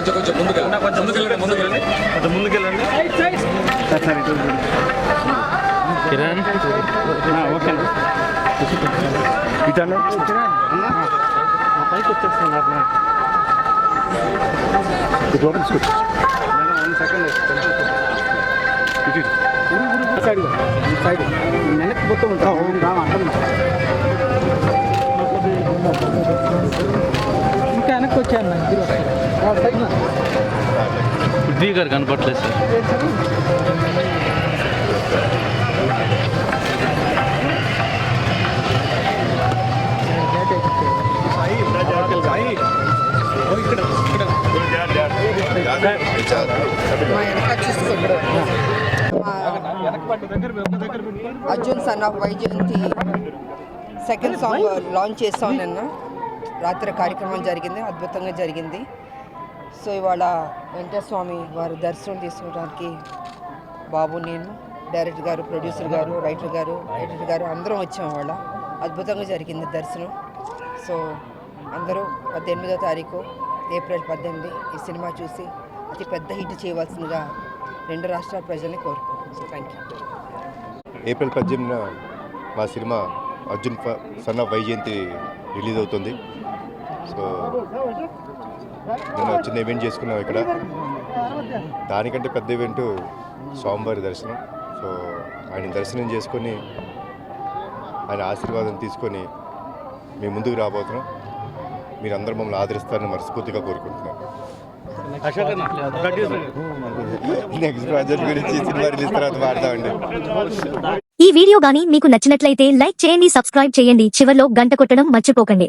కొంచెం ముందుకెళ్ళండి ముందుకెళ్ళండి. కొంచెం ముందుకెళ్ళండి. కిరణ్ ఓకే పైకి వచ్చేస్తున్నారు తీసుకొచ్చు వన్ సెకండ్ ఇటు సైడ్ సైడ్ వెనక్కి మొత్తం ఉంటా వెనక్కి వచ్చాను పృథ్వీ గారు కనపట్లేదు సార్ మా వెనక చూసుకోండి మా Arjun son of Vyjayanthi second song launch చేస్తాం నిన్న రాత్రి కార్యక్రమం జరిగింది అద్భుతంగా జరిగింది. సో ఇవాళ వెంకటస్వామి వారి దర్శనం తీసుకోవడానికి బాబు నేను డైరెక్టర్ గారు ప్రొడ్యూసర్ గారు రైటర్ గారు ఎడిటర్ గారు అందరం వచ్చాం ఇవాళ. అద్భుతంగా జరిగింది దర్శనం. సో అందరూ పద్దెనిమిదో తారీఖు ఏప్రిల్ పద్దెనిమిది ఈ సినిమా చూసి అతి పెద్ద హిట్ చేయవలసిందిగా రెండు రాష్ట్రాల ప్రజల్ని కోరుకుంటున్నాను సో థ్యాంక్ యూ ఏప్రిల్ పద్దెనిమిదిన మా సినిమా అర్జున్ ఫ- సన్ వైజయంతి రిలీజ్ అవుతుంది. సో నేను చిన్న ఈవెంట్ చేసుకున్నాం ఇక్కడ. దానికంటే పెద్ద ఈవెంట్ స్వామివారి దర్శనం. సో ఆయన దర్శనం చేసుకొని ఆయన ఆశీర్వాదం తీసుకొని మేము ముందుకు రాబోతున్నాం. మీరందరూ మమ్మల్ని ఆదరిస్తారని మనస్ఫూర్తిగా కోరుకుంటున్నాం. నెక్స్ట్ ప్రాజెక్ట్ గురించి సినిమా రిలీజ్ తర్వాత ఈ వీడియో గానీ మీకు నచ్చినట్లయితే లైక్ చేయండి సబ్స్క్రైబ్ చేయండి. చివర్లో గంట కొట్టడం మర్చిపోకండి.